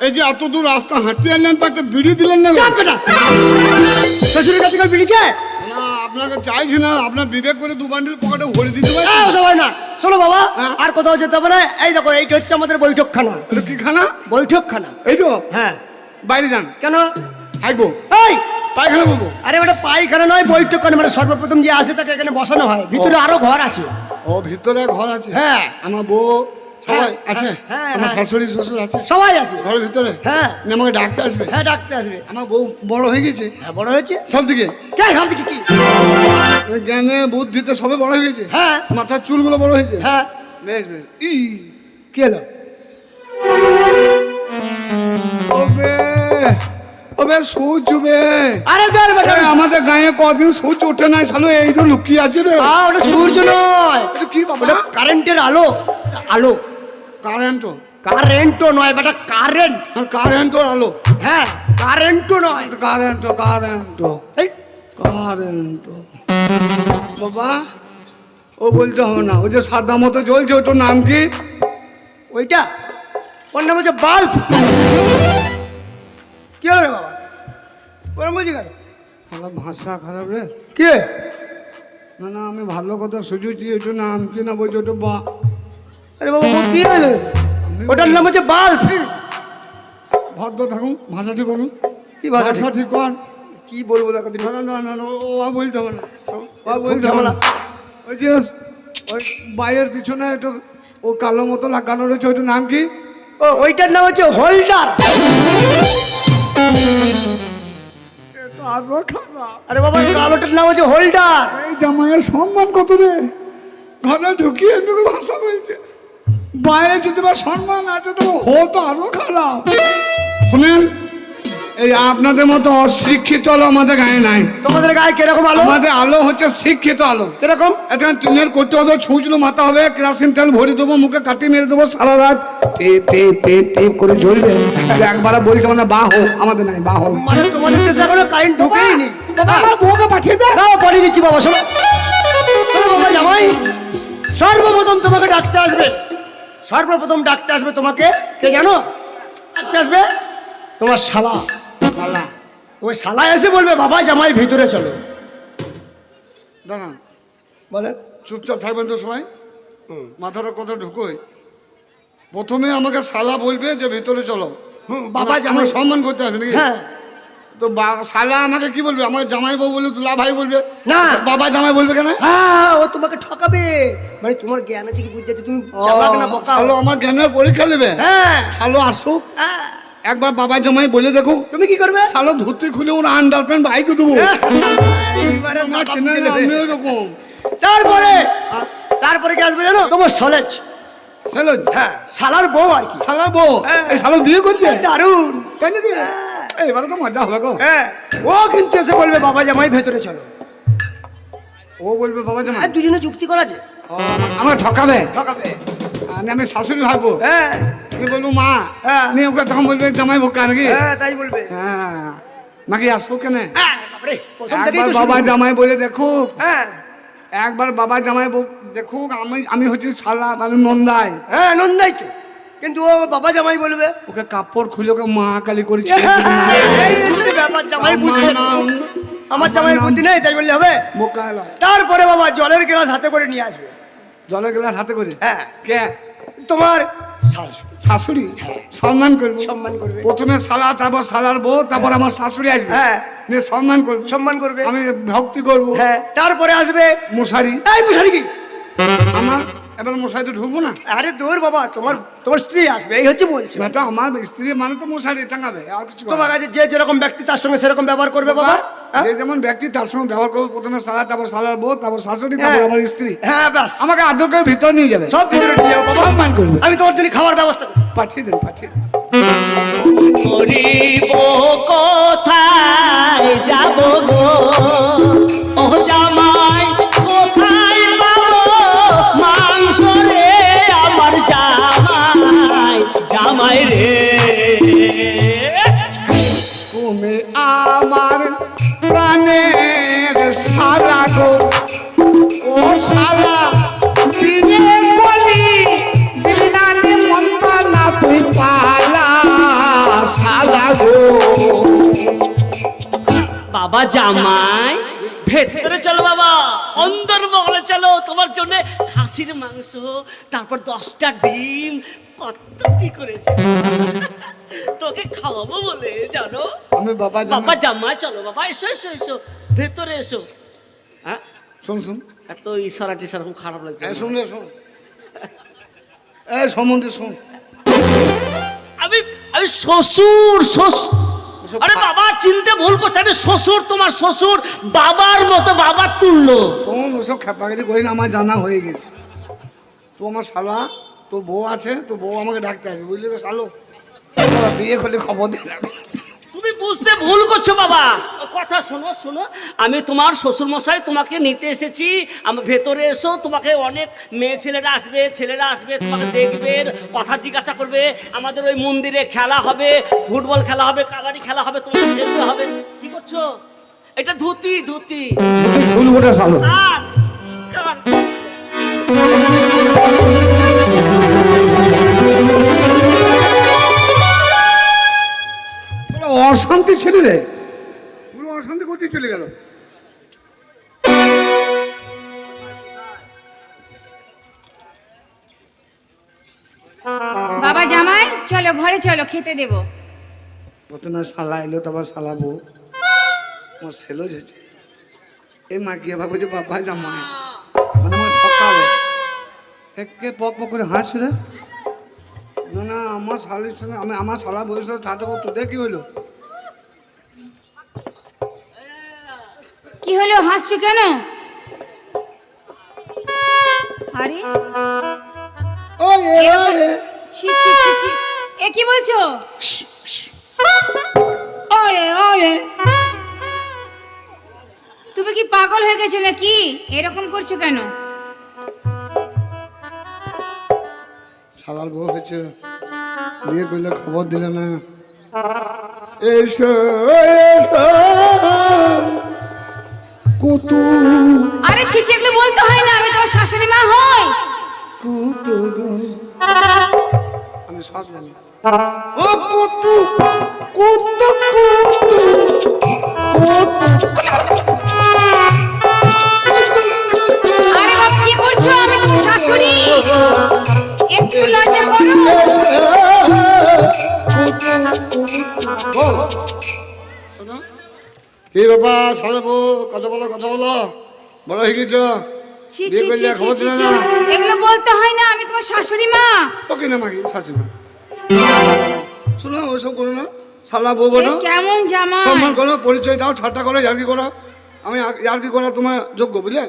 এই যে এত দূর রাস্তা হাঁটতে আনলেন তো একটা বিড়ি দিলেন না? চাপ বেটা শ্বশুরের কাছে কেউ বিড়ি চায়? না আপনাকে চাইছি না আপনার বিবেক করে দু বান্ডিল পকেটে ভরে দিতে পারি হ্যাঁ না। শোনো বাবা হ্যাঁ। আর কোথাও যেতে হবে না। এই দেখো এইটা হচ্ছে আমাদের বৈঠকখানা। এটা কি খানা? বৈঠকখানা। এই তো? হ্যাঁ। বাইরে যান। কেন? হাইবো এই! পায়খানা বলব আরে ওটা পায়খানা নয় বৈঠকখানা। মানে সর্বপ্রথম যে আসে তাকে এখানে বসানো হয়। ভিতরে আরও ঘর আছে। ও ভিতরে ঘর আছে? হ্যাঁ। আমার বউ সবাই হ্যাঁ, আছে? হ্যাঁ, আমার হ্যাঁ। শাশুড়ি শ্বশুর আছে? সবাই আছে। ঘরের ভিতরে? হ্যাঁ। আমাকে ডাকতে আসবে? হ্যাঁ ডাকতে আসবে। আমার বউ বড় হয়ে গেছে? হ্যাঁ বড় হয়েছে? সব দিকে? কে সব দিকে কি? জ্ঞানে বুদ্ধিতে সবে বড় হয়ে গেছে। হ্যাঁ। মাথার চুলগুলো বড় হয়েছে? হ্যাঁ। বেশ বেশ। ই। কি ওবে ওবে সূর্য বে। আরে বেটা। আমাদের গায়ে কদিন সূর্য ওঠে নাই শালো এই তো লুকিয়ে আছে রে। আ, ওটা সূর্য নয়। কি বাবা? কারেন্টের আলো। আলো। কারেন্ট কারেন্টও নয় বেটা কারেন্ট। কারেন্ট আলো। হ্যাঁ কারেন্টও নয়। কারেন্ট কারেন্ট এই। কারেন্ট বাবা ও বলতে হবে না ও যে সাদা মতো জ্বলছে ওটার নাম কি? ওইটা? ওর নাম হচ্ছে বাল্ব। কি হলো রে বাবা? বলছি কেন আমার ভাষা খারাপ রে। কে? না না আমি ভালো কথা সুঝুছি ওটার নাম কি না বলছি ওটা বা আরে বাবা কি হলো ওটার নাম হচ্ছে বাল্ব। ভদ্র থাকুন ভাষা ঠিক করুন। কি ভাষা ঠিক? কর কি বলব না না না না ও বলতে হবে না। ও বলতে হবে না। ওই যে ওই বাইরের পিছনে একটা ও কালো মতো লাগানো রয়েছে ওইটার নাম কি? ও ওইটার নাম হচ্ছে হোল্ডার। আরে বাবা কালোটার নাম হচ্ছে হোল্ডার। এই জামাইয়ের সম্মান কত রে? ঘরে ঢুকিয়ে ভাষা বলছে বাইরে যদি বা সম্মান আছে তো হো তো আরও খারাপ। শুনেন এই আপনাদের মতো অশিক্ষিত আলো আমাদের গায়ে নাই। তোমাদের গায়ে কীরকম আলো? আমাদের আলো হচ্ছে শিক্ষিত আলো। কীরকম? এখন টিনের করতে হবে ছুঁচলো মাথা হবে কেরাসিন তেল ভরে দেবো মুখে কাটি মেরে দেবো সারা রাত টেপ টেপ টেপ টেপ করে জ্বলবে। একবার বলছে মানে বা হোক আমাদের নাই বা হোক মানে তোমাদের দেশে এখনও কারেন্ট ঢুকেই নি? আমার বউকে পাঠিয়ে দে। দাও পাঠিয়ে দিচ্ছি বাবা শোনো। শোনো বাবা জামাই। সর্বপ্রথম তোমাকে ডাকতে আসবে। সর্বপ্রথম ডাকতে আসবে তোমাকে। কে জানো? ডাকতে আসবে? তোমার শালা। শালা। ওই শালা এসে বলবে বাবা জামাই ভিতরে চলো। দাঁড়ান। বলেন। চুপচাপ থাকবেন তো সবাই? মাথাটা কথা ঢুকোই? প্রথমে আমাকে শালা বলবে যে ভিতরে চলো। বাবা জামাই সম্মান করতে হবে নাকি? হ্যাঁ। তো শালা আমাকে কি বলবে? আমার জামাই বউ বলবে দুলা ভাই বলবে। না। বাবা জামাই বলবে কেন? হ্যাঁ ও তোমাকে ঠকাবে। মানে তোমার জ্ঞান আছে কি আছে? তুমি চালাক না বোকা। শালো আমার জ্ঞানের পরীক্ষা নেবে। হ্যাঁ। শালো আসুক হ্যাঁ। একবার বাবা জামাই বলে দেখো। তুমি কি করবে? শালো ধুতি খুলে ওর আন্ডার প্যান্ট বাইকে দেবো। ওরকম। তারপরে তারপরে কি আসবে জানো? তোমার সলেজ। শালো হ্যাঁ শালার বউ আর কি। শালার বউ? হ্যাঁ। এই শালো বিয়ে করছে? দারুণ। তাই নাকি এবারে তো মজা হবে গো। হ্যাঁ ও কিন্তু এসে বলবে বাবা জামাই ভেতরে চলো। ও বলবে বাবা জামাই? আর দুজনে চুক্তি করা আমা- আমার ঠকাবে? ঠকাবে। আমি শাশুড়ি ভাববো হ্যাঁ। আমি বলব মা হ্যাঁ। আমি ওকে তখন বলবে জামাই বোকা নাকি? হ্যাঁ তাই বলবে। হ্যাঁ। মাকে আসো কেন? হ্যাঁ, একবার বাবা জামাই বলে দেখুক। হ্যাঁ। একবার বাবা জামাই দেখুক আমি আমি হচ্ছি শালা মানে নন্দাই। হ্যাঁ নন্দাই তো। কিন্তু ও বাবা জামাই বলবে ওকে কাপড় খুলে ওকে মা কালী করে ছেড়ে এই হচ্ছে ব্যাপার জামাই আমার জামাই বুদ্ধি নেই তাই বললে হবে? তারপরে বাবা জলের গ্লাস হাতে করে নিয়ে আসবে। জলের গ্লাস হাতে করে? হ্যাঁ। কে? তোমার শাশু শাশুড়ি সম্মান করব। সম্মান করবে। প্রথমে শালা তারপর সালার বউ তারপর আমার শাশুড়ি আসবে। হ্যাঁ। সম্মান করব। সম্মান করবে। আমি ভক্তি করব। হ্যাঁ। তারপরে আসবে মশারি। এই মুশারি কি? আমার এবার মশারিতে ঢুকবো না? আরে দূর বাবা তোমার তোমার স্ত্রী আসবে এই হচ্ছে বলছে। বেটা আমার স্ত্রী মানে তো মশারি টাঙাবে আর কিছু তোমার কাছে যে যেরকম ব্যক্তি তার সঙ্গে সেরকম ব্যবহার করবে বাবা হ্যাঁ? যে যেমন ব্যক্তি তার সঙ্গে ব্যবহার করব প্রথমে সালা তারপর সালার বউ তারপর শাশুড়ি তারপর হ্যাঁ। আমার স্ত্রী। হ্যাঁ ব্যাস। আমাকে আদর করে ভিতর নিয়ে যাবে। সব ভিতরে নিয়ে যাও সম্মান করবে। আমি তোমার জন্য খাওয়ার ব্যবস্থা পাঠিয়ে দেন পাঠিয়ে দেন। কোথায় যাব গো। জামাই। ভেতরে চলো বাবা অন্দর মহলে চলো তোমার জন্য খাসির মাংস তারপর দশটা ডিম কত কি করেছে। তোকে খাওয়াবো বলে জানো? আমি বাবা বাবা জামাই চলো বাবা এসো এসো এসো ভেতরে এসো। হ্যাঁ? শুন শুন। এত ইশারা টিশারা খুব খারাপ লাগছে। শুন শুন। এই সম্বন্ধে শুন। আমি আমি শ্বশুর শ্বশুর। আরে বাবা চিনতে ভুল করছে। আমি শ্বশুর তোমার শ্বশুর বাবার মতো বাবার তুল্য। শোন ওসব খেপাগিরি করি না আমার জানা হয়ে গেছে। তো আমার শালা তোর বউ আছে তোর বউ আমাকে ডাকতে আসবে বুঝলি তো শালো? বিয়ে করলে খবর দিলাম তুমি বুঝতে ভুল করছ বাবা। কথা শোনো শোনো। আমি তোমার শ্বশুর মশাই তোমাকে নিতে এসেছি। আমি ভেতরে এসো তোমাকে অনেক মেয়ে ছেলেরা আসবে ছেলেরা আসবে তোমাকে দেখবে কথা জিজ্ঞাসা করবে। আমাদের ওই মন্দিরে খেলা হবে ফুটবল খেলা হবে কাবাডি খেলা হবে তোমাকে দেখতে হবে। কি করছ? এটা ধুতি ধুতি। ভুল করে? শালো কান কান অশান্তি ছেলে রে পুরো অশান্তি করতে চলে গেল। বাবা জামাই চলো ঘরে চলো খেতে দেবো। প্রথমে শালা এলো তারপর শালা বউ। আমার সেলো হয়েছে এই মা গিয়ে ভাবো যে বাবা জামাই মানে আমার ঠকাবে? একে পক পক করে হাসি রে না না আমার শালির সঙ্গে আমি আমার শালা বয়স তাতে তোদের কি হইল। কি হলো হাসছো কেন? আরে। এ। ছি ছি ছি ছি। এ কি বলছো। তুমি কি পাগল হয়ে গেছো নাকি? এরকম করছ কেন? শালার বউ হয়েছে। বিয়ে করলে খবর দিলে না। এসো এসো। কুতু আরে ছি ছি এগুলো বলতে হয় না আমি তোমার শাশুড়ি মা হই। কুতু গো। আমি সব জানি ও কুতু কুতু কুতু আরে বাবা কি করছ? আমি তোমার শাশুড়ি। বাবা সালে বউ কথা বলো কথা বলো? বড় হয়ে গেছ? ছি ছি ছি ছি? এগুলো বলতে হয় না আমি তোমার শাশুড়ি মা। ওকে না মাগি শাশুড়ি শোনো ওইসব করো না। শালা বউ বলো। কেমন জামা সম্মান করো পরিচয় দাও ঠাট্টা করো ইয়ার্কি করো। আমি ইয়ার্কি করা তোমার যোগ্য বুঝলে?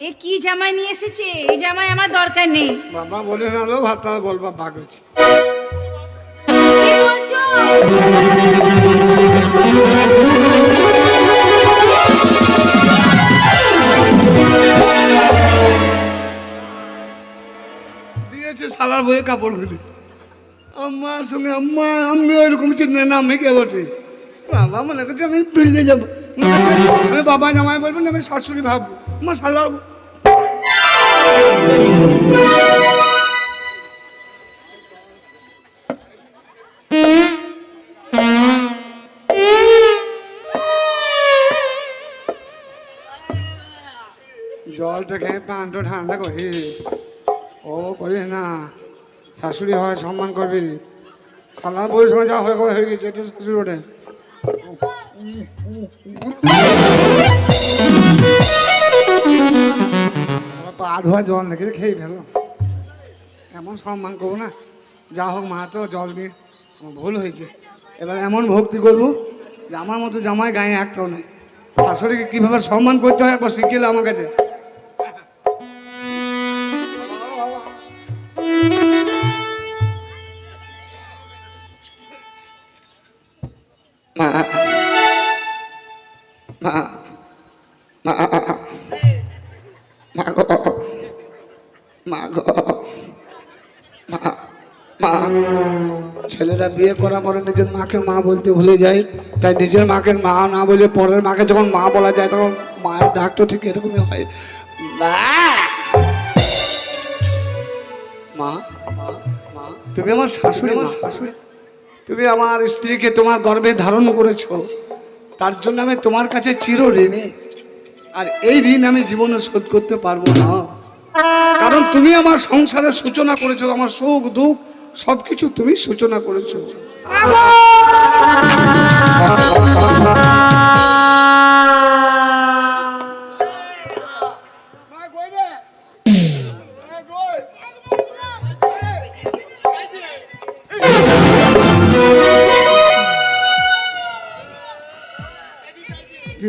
এ কি জামাই নিয়ে এসেছে? এই জামাই আমার দরকার নেই। বাবা বলে না লো ভাত বলবা ভাগ হচ্ছে। দিয়েছে শালার বইয়ে কাপড় খুলে আমার সঙ্গে আম্মা, আমি ওইরকম চিন্তা না, আমি কে বটে? বাবা মনে করছে আমি বিল্ডে যাব। আমি বাবা জামাই বলব না, আমি শাশুড়ি ভাববো। আমার শালার জলটা খেয়ে প্রাণটা ঠান্ডা করি। ও করি না। শাশুড়ি হয়, সম্মান করবি। শালার বউয়ের সঙ্গে যা, হয়ে হয়ে গেছে, একটু শাশুড়ি ওঠে। পা ধোয়া জল নাকি খেয়ে ফেলো। এমন সম্মান করব না। যা হোক মা তো জল আমার ভুল হয়েছে। এবার এমন ভক্তি করব যে আমার মতো জামাই গায়ে একটাও নেই। শাশুড়িকে কীভাবে সম্মান করতে হয় একবার শিখিয়ে আমার কাছে। মা মা, ছেলেরা বিয়ে করার পরে নিজের মাকে মা বলতে ভুলে যায়। তাই নিজের মাকে মা না বলে পরের মাকে যখন মা বলা যায় তখন মায়ের ডাক তো ঠিক এরকমই হয়। মা তুমি আমার শাশুড়ি আমার শাশুড়ি তুমি আমার স্ত্রীকে তোমার গর্ভে ধারণ করেছ। তার জন্য আমি তোমার কাছে চির ঋণী আর এই ঋণ আমি জীবনে শোধ করতে পারব না। কারণ তুমি আমার সংসারের সূচনা করেছ আমার সুখ দুঃখ সবকিছু তুমি সূচনা করেছ।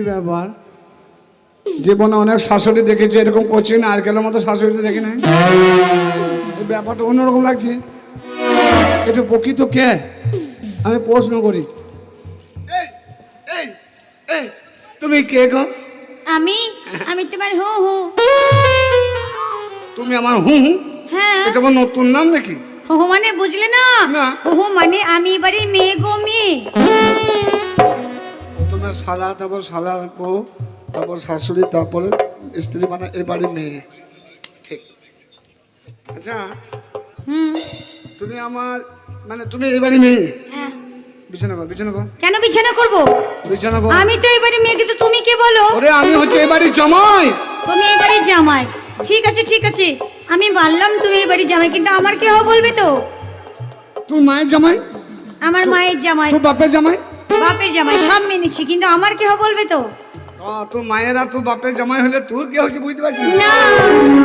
ব্যাপার? জীবনে অনেক শাশুড়ি দেখেছি এরকম করছি না নারকেলের মতো শাশুড়ি দেখি নাই। এই ব্যাপারটা অন্যরকম লাগছে। একটু প্রকৃত কে? আমি প্রশ্ন করি। এই এই এই তুমি কে গো? আমি? আমি তোমার হু হু। তুমি আমার হু হু? হ্যাঁ। এটা আমার নতুন নাম নাকি? হু হু মানে বুঝলে না? না। হু হু মানে আমি এবারে মেয়ে গো মেয়ে। প্রথমে শালা তারপর শালার বউ তারপর শাশুড়ি তারপরে স্ত্রী মানে এবারে মেয়ে। ঠিক। আচ্ছা তুমি আমার মানে তুমি এবারে মেয়ে। বিছানা কর বিছানা কর। কেন বিছানা করব? বিছানা কর। আমি তো এবারে মেয়ে কিন্তু তুমি কে বলো? ওরে আমি হচ্ছে এবারে জামাই। তুমি এবারে জামাই। ঠিক আছে ঠিক আছে। আমি মানলাম তুমি জামাই কিন্তু আমার কে হবে বলবে তো? তোর মায়ের জামাই? আমার মায়ের জামাই। তোর বাপের জামাই? বাপের জামাই সব মেনেছি কিন্তু আমার কে হবে বলবে তো? তোর মায়ের তোর বাপের জামাই হলে তোর কি হচ্ছে বুঝতে পারছিস?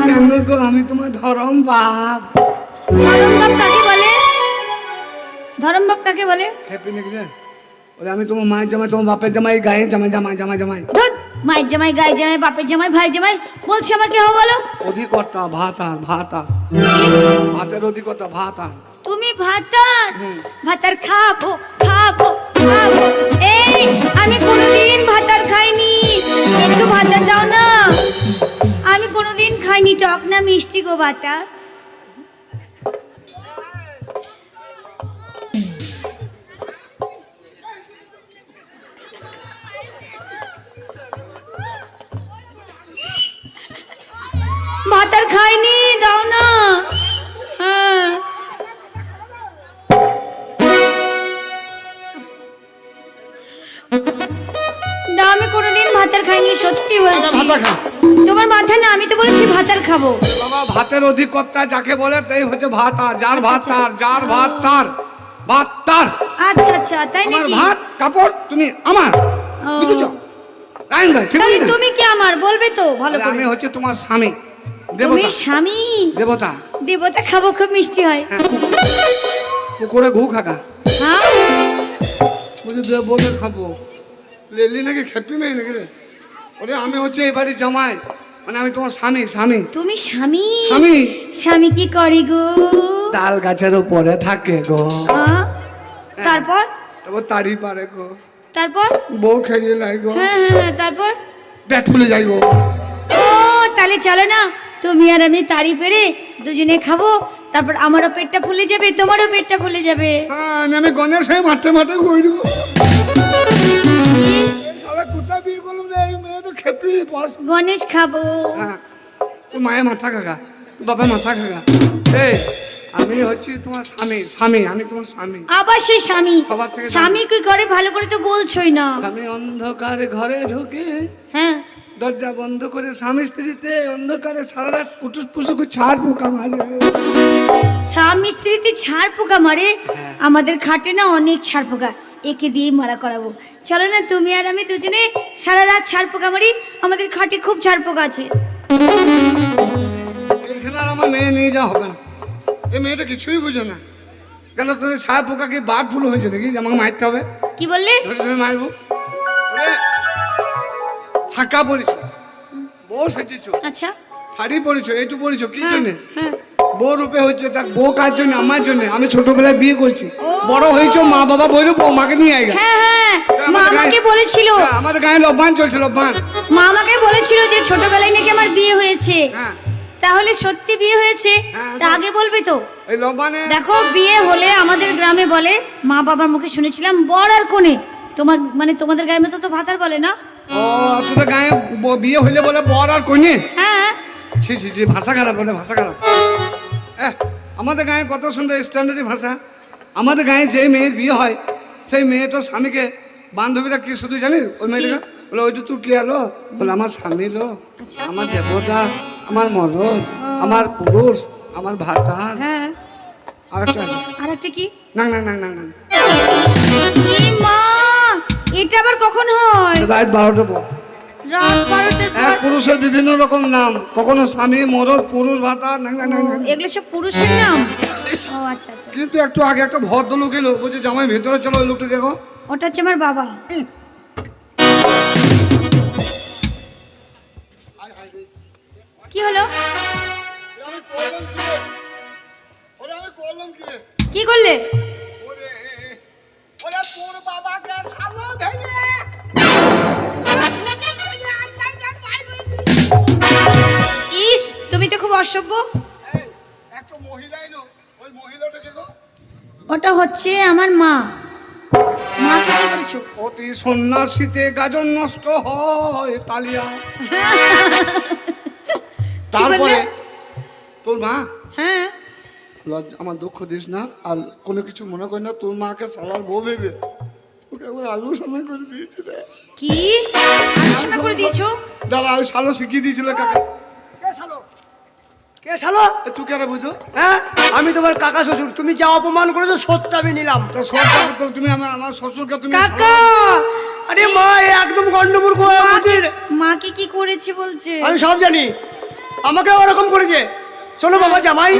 কেন গো আমি তোমার ধরম বাপ। ধরম বাপ কাকে বলে? ধরম বাপ কাকে বলে? খেপি নাকি ওরে আমি তোমার মায়ের জামাই তোমার বাপের জামাই গায়ে জামাই জামাই জামাই জামাই। মায়ের জামাই গায়ে জামাই বাপের জামাই ভাই জামাই বলছি আমার কে হবে বলো? অধিকর্তা ভাতা ভাতা ভাতের অধিকর্তা ভাতা তুমি ভাতার। ভাতার খাব খাব খাব। আমি কোনোদিন ভাতার খাইনি। একটু ভাতা দাও না? আমি কোনোদিন খাইনি টক না মিষ্টি গো ভাতার খাইনি সত্যি বলছি। ভাতা খা তোমার মাথা না আমি তো বলেছি ভাতার খাব। বাবা ভাতের অধিকর্তা যাকে বলে তাই হচ্ছে ভাত আর যার ভাত তার যার ভাত তার ভাত তার। আচ্ছা আচ্ছা তাই আমার নাকি? ভাত কাপড় তুমি আমার। বুঝেছ? রায়ন ভাই ঠিক আছে তুমি কি আমার? বলবে তো ভালো করে। আমি হচ্ছে তোমার স্বামী। তুমি দেবতা স্বামী? দেবতা। দেবতা খাব খুব মিষ্টি হয়। হ্যাঁ, পুকুরে ঘু খাকা হ্যাঁ। বলছি দেবদের খাব। লেলি নাকি খেপি মেয়ে নাকি রে? ওরে আমি হচ্ছে এই বাড়ির জামাই। মানে আমি তোমার স্বামী স্বামী। তুমি স্বামী? স্বামী। স্বামী কি করে গো? তাল গাছের উপরে থাকে গো? তারপর? তারপর তাড়ি পারে গো। তারপর? বউ খেয়ে লাই গো। হ্যাঁ হ্যাঁ হ্যাঁ, তারপর? ব্যাট ফুলে যাই গো। ও তাহলে চলো না। তুমি আর আমি তাড়ি পেরে দুজনে খাব। তারপর আমারও পেটটা ফুলে যাবে তোমারও পেটটা ফুলে যাবে। হ্যাঁ আমি আমি গণেশ হয়ে মাঠে মাঠে ঘুরে দেবো শালা কোথায় বিয়ে করলাম রে? তো খেপি বস। গণেশ খাব। হ্যাঁ তোর মায়ের মাথা খাগা তোর বাবার মাথা খাগা এই আমি হচ্ছি তোমার স্বামী স্বামী আমি তোমার স্বামী। আবার সেই স্বামী। সবার থেকে স্বামী কি করে ভালো করে তো বলছোই না। স্বামী অন্ধকারে ঘরে ঢুকে হ্যাঁ। দরজা বন্ধ করে স্বামী স্ত্রীতে অন্ধকারে সারা রাত পুটুস পুসুকে ছাড় পোকা মারে। স্বামী স্ত্রীতে ছাড় পোকা মারে? আমাদের খাটে না অনেক ছাড় পোকা। একে দিয়েই মারা করাবো। চলো না তুমি আর আমি দুজনে সারা রাত ছাড় পোকা মারি আমাদের খাটে খুব ছাড় পোকা আছে। এখানে আর আমার মেয়ে নিয়ে যাওয়া হবে না। এই মেয়েটা কিছুই বুঝে না। কেন তোদের ছায়া পোকা কি বাদ ফুল হয়েছে আমাকে মারতে হবে। কি বললে? ধরে ধরে মারবো। ওরে, ছাকা পরিছ বউ সেজেছ আচ্ছা। শাড়ি পরিছ এইটু পরিছ কি হ্যাঁ। বউ রূপে হচ্ছে তা বউ কার জন্য? আমার জন্য। আমি ছোটবেলায় বিয়ে করছি। বড় হয়েছ মা বাবা নিয়ে আয় হ্যাঁ হ্যাঁ। মা আমাকে বলেছিল। আমাদের গায়ে লব্বান চলছে লব্বান। মা আমাকে বলেছিল যে ছোটবেলায় নাকি আমার বিয়ে হয়েছে। হ্যাঁ। তাহলে সত্যি বিয়ে হয়েছে? হ্যাঁ, তা আগে বলবে তো। দেখো বিয়ে হলে আমাদের গ্রামে বলে মা বাবার মুখে শুনেছিলাম বর আর কোনে। তোমার মানে তোমাদের গায়ের মতো তো ভাতার বলে না। ও তোদের গায়ে বিয়ে হইলে বলে বর আর কনে? হ্যাঁ। ছি ছি ছি ভাষা খারাপ বলে ভাষা খারাপ। আমাদের গায়ে কত সুন্দর স্ট্যান্ডার্ডি ভাষা। আমাদের গায়ে যে মেয়ের বিয়ে হয় সেই মেয়েটার স্বামীকে বান্ধবীরা কি শুধু জানিস ওই মেয়েটা বলে ওইটা তুই কি হলো? বলে আমার স্বামী লো আমার দেবতা আমার মরদ আমার পুরুষ আমার ভাতার। হ্যাঁ। আর একটা আর একটা কি? না না না না না। এটা আবার কখন হয়? রাত বারোটা পর। এক পুরুষের বিভিন্ন রকম নাম কখনো স্বামী মরদ পুরুষ ভাতা এগুলো সব পুরুষের নাম ও আচ্ছা আচ্ছা কিন্তু একটু আগে একটা ভদ্রলোক এলো বলছে জামাই ভেতরে চলো ওই লোকটা দেখো ওটা হচ্ছে আমার বাবা কি হলো কি করলে ইস তুমি তো খুব অসভ্য একটা এলো ওই মহিলাটা দেখো ওটা হচ্ছে আমার মা। কি করেছ? অতি সন্ন্যাসীতে গাজন নষ্ট হয় তালিয়া। তারপরে তোর মা? হ্যাঁ। লজ্জা আমার দুঃখ দিস না আর কোনো কিছু মনে করি না তোর মাকে সালার বউ ভেবে। ওকে একবার আলু সময় করে দিয়েছিল। কি? আলোচনা করে দিয়েছ? দাদা ওই সালো শিখিয়ে দিয়েছিল কাকা। কে শালো! তুই কেন বুঝো? হ্যাঁ? আমি তোমার কাকা শ্বশুর। তুমি যা অপমান করেছ সত্যি আমি নিলাম। তো তুমি আমার আমার শ্বশুরকে তুমি কাকা! আরে মা এ একদম গন্ডমূর্খ হয়ে গেছে। মাকে কি করেছে বলছে? আমি সব জানি। আমাকে ওরকম করেছে। শোনো বাবা জামাই।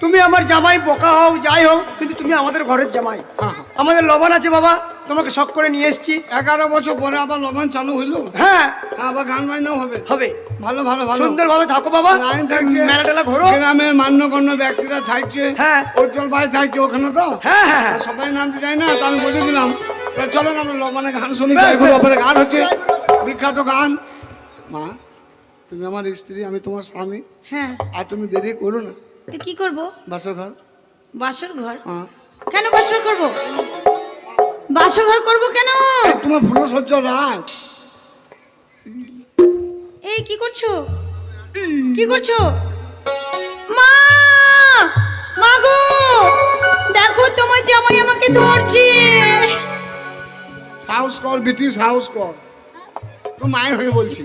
তুমি আমার জামাই বোকা হোক যাই হোক কিন্তু তুমি আমাদের ঘরের জামাই। হ্যাঁ, হ্যাঁ। আমাদের লবণ আছে বাবা। তোমাকে শখ করে নিয়ে এসেছি। এগারো বছর পরে আবার লবণ চালু হইল। হ্যাঁ। আবার গান বাজনাও হবে। হবে। ভালো ভালো ভালো। সুন্দর সুন্দরভাবে থাকো বাবা। লাইন থাকছে। মেলা টেলা ঘোরো। গ্রামের মান্যগণ্য ব্যক্তিরা থাকছে। হ্যাঁ। উজ্জ্বল ভাই থাকছে ওখানে তো। হ্যাঁ হ্যাঁ হ্যাঁ। সবাই নামতে চাই না তো আমি বলে দিলাম। তো চলো না আমরা লবণে গান শুনি। গান হচ্ছে। বিখ্যাত গান। মা তুমি আমার স্ত্রী আমি তোমার স্বামী। হ্যাঁ। আর তুমি দেরি করো না। তো কি করব? বাসর ঘর। বাসর ঘর? হ্যাঁ। কেন বাসর করব? বাসর ঘর করব কেন? তোমার ফুল সহ্য রাত এই কি করছ? কি করছ? মা! মা গো! দেখো তোমার জামাই আমাকে ধরছে। সাহস কর বিটি সাহস কর। তো মায়ের হয়ে বলছি।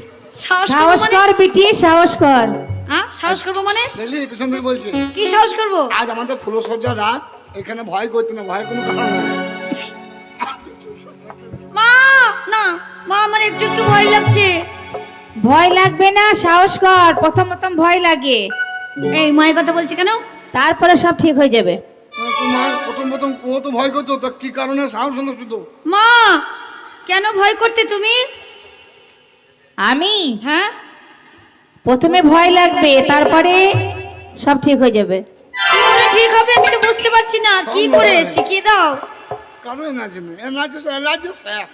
সাহস মানে? কর বিটি সাহস কর। হ্যাঁ সাহস করব মানে? দেখলি পিছন থেকে বলছি। কি সাহস করব? আজ আমাদের ফুল সজ্জা রাত। এখানে ভয় করতে না ভয় কোনো কারণ নাই। না মা আমার একটু একটু ভয় লাগছে। ভয় লাগবে না সাহস কর প্রথম প্রথম ভয় লাগে। এই মায়ের কথা বলছে কেন? তারপরে সব ঠিক হয়ে যাবে। তোমার প্রথম প্রথম ও তো ভয় করতো তা কি কারণে সাহস হলো শুধু? মা কেন ভয় করতে তুমি? আমি? হ্যাঁ? প্রথমে ভয় লাগবে তারপরে সব ঠিক হয়ে যাবে। ঠিক হবে আমি তো বুঝতে পারছি না। কি করে? শিখিয়ে দাও। কারণ এনার্জি শেষ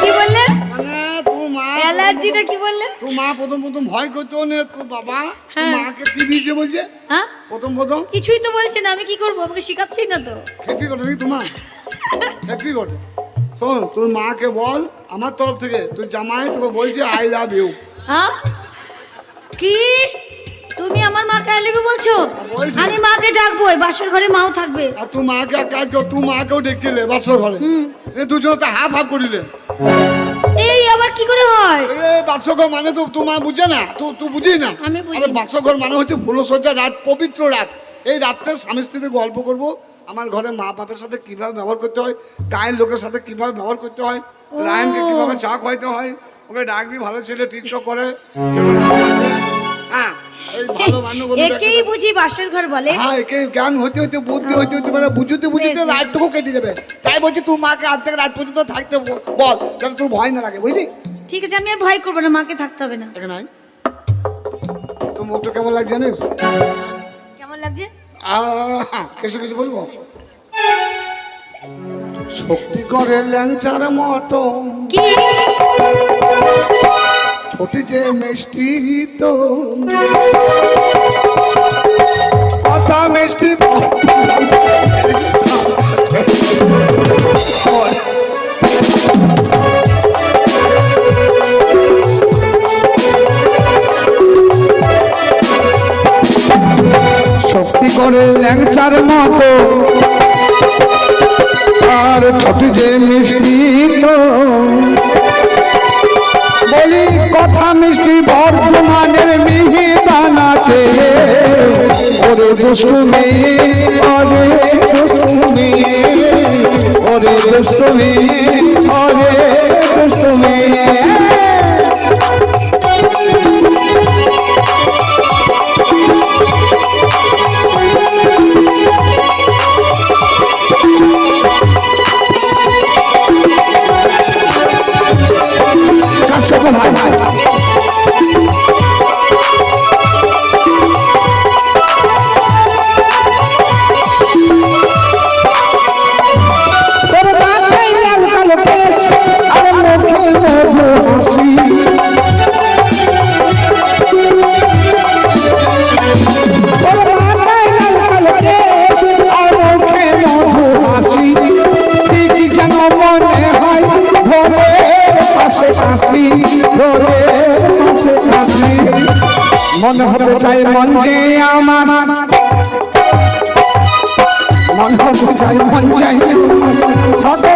কি বললে? মানে তোর মা অ্যালার্জিটা কি বললে? তোর মা প্রথম প্রথম ভয় করতো না তোর বাবা তোর হ্যাঁ। মাকে কি দিয়েছে বলছে। হ্যাঁ? প্রথম প্রথম। কিছুই তো বলছে না আমি কি করব? আমাকে শেখাচ্ছি না তো। হ্যাপি বটে নাকি তোমার? হ্যাপি বটে শোন তোর মাকে বল আমার তরফ থেকে তুই জামাই তোকে বলছে আই লাভ ইউ হ্যাঁ? কি? তুমি আমার মাকে আলিবি বলছো? বলছি। আমি মাকে ডাকবো এই বাসর ঘরে মাও থাকবে। আর তুই মাকে এক কাজ কর তুই মাকেও ডেকেলে বাসর ঘরে। এ দুজন তো হাফ হাফ করিলে। এই আবার কি করে হয়? এ বাসঘর মানে তো তুই মা বুঝে না তুই তুই বুঝি না। আমি বুঝি। আরে। বাসঘর মানে হচ্ছে ফুলসজ্জা রাত পবিত্র রাত। এই রাত্রে স্বামী স্ত্রীতে গল্প করব আমার ঘরে মা বাপের সাথে কীভাবে ব্যবহার করতে হয় গায়ের লোকের সাথে কীভাবে ব্যবহার করতে হয় রায়নকে কীভাবে চা খাইতে হয় ওকে ডাকবি ভালো ছেলে টিকটক করে। হ্যাঁ। এই একেই বুঝি বাসর ঘর বলে। হ্যাঁ একে জ্ঞান হতে হতে বুদ্ধি হতে হতে মানে বুঝতে বুঝতে বেশ, বেশ। রাত তোকে কেটে যাবে। তাই বলছি তুই মাকে রাত পর্যন্ত থাকতে বল যেন তোর ভয় না লাগে বুঝলি? ঠিক আছে আমি আর ভয় করব না মাকে থাকতে হবে না। এখানে তোর মুখটা কেমন লাগছে জানিস? কেমন লাগছে? আহা, কিছু কিছু বলব? শক্তি করে ল্যাংচার মতো। কি? ছোটি যে মিষ্টি তো কথা মিষ্টি অস্তি করে ল্যাংচার মতো আর ছোট যে মিষ্টি তো বলি, কথা মিষ্টি বর্ধমানের মিহিদান আছে ওরে দুষ্টু মেয়ে দুষ্টুমি। দুষ্টু মেয়ে ওরে দুষ্টু মেয়ে ওরে দুষ্টু মনে হতে চাই মন যে আমার। মন হতে চাই মন চাই